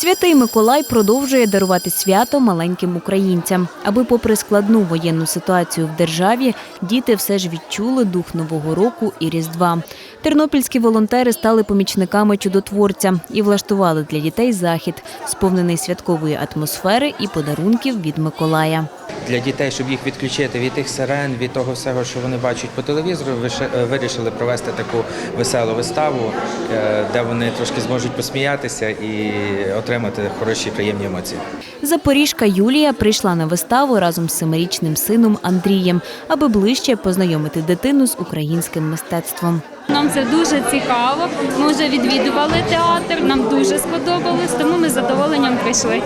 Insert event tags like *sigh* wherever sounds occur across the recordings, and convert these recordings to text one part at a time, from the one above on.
Святий Миколай продовжує дарувати свято маленьким українцям. Аби, попри складну воєнну ситуацію в державі, діти все ж відчули дух Нового року і Різдва. Тернопільські волонтери стали помічниками чудотворця і влаштували для дітей захід, сповнений святкової атмосфери і подарунків від Миколая. Для дітей, щоб їх відключити від тих сирен, від того всього, що вони бачать по телевізору, е, вирішили провести таку веселу виставу, е, де вони трошки зможуть посміятися і отримати хороші приємні емоції. Запоріжка Юлія прийшла на виставу разом з семирічним сином Андрієм, аби ближче познайомити дитину з українським мистецтвом. Нам це дуже цікаво. Ми вже відвідували театр, нам дуже сподобалось, тому ми з задоволенням прийшли.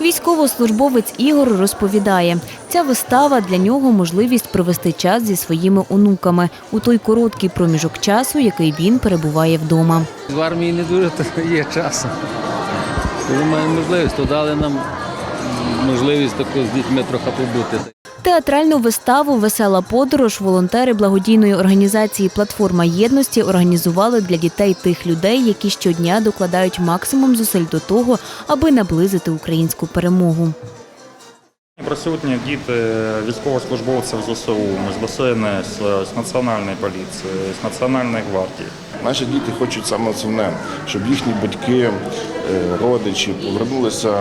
Військовослужбовець Ігор розповідає, ця вистава для нього можливість провести час зі своїми онуками у той короткий проміжок часу, який він перебуває вдома. В армії не дуже *laughs* є часу. Коли маємо можливість, то дали нам можливість таку з дітьми трохи побути. Театральну виставу Весела подорож волонтери благодійної організації Платформа єдності організували для дітей тих людей, які щодня докладають максимум зусиль до того, аби наблизити українську перемогу. Присутні діти військовослужбовців ЗСУ, з ДСНС, з Національної поліції, з Національної гвардії. Наші діти хочуть саме основне, щоб їхні батьки, е, родичі повернулися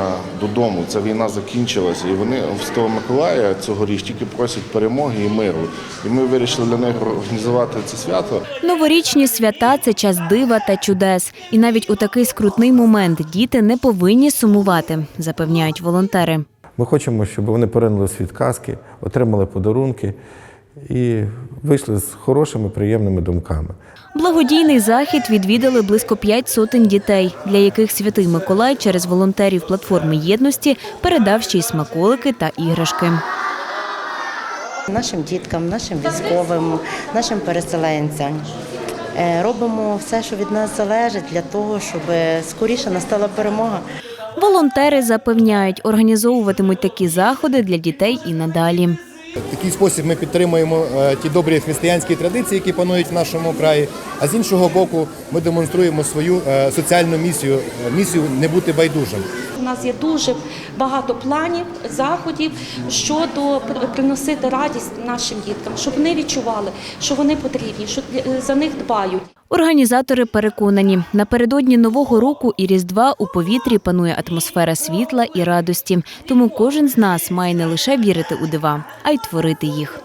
додому. Ця війна закінчилася, і вони в Святого Миколая цьогоріч тільки просять перемоги і миру. І ми вирішили для них організувати це свято. Новорічні свята це час дива та чудес. І навіть у такий скрутний момент діти не повинні сумувати, запевняють волонтери. Ми хочемо, щоб вони поринули світ казки, отримали подарунки і вийшли з хорошими, приємними думками. Благодійний захід відвідали близько п'ять сотень дітей, для яких святий Миколай через волонтерів платформи єдності передав ще й смаколики та іграшки. нашим діткам, нашим військовим, нашим переселенцям. Е, Робимо все, що від нас залежить, для того, щоб скоріше настала перемога. Волонтери запевняють, організовуватимуть такі заходи для дітей і надалі. В такий спосіб ми підтримуємо е, ті добрі християнські традиції, які панують в нашому краї. А з іншого боку, ми демонструємо свою е, соціальну місію е, місію не бути байдужим. У нас є дуже багато планів, заходів щодо приносити радість нашим діткам, щоб вони відчували, що вони потрібні, що за них дбають. Організатори переконані, напередодні нового року і різдва у повітрі панує атмосфера світла і радості. Тому кожен з нас має не лише вірити у дива, а й творити їх.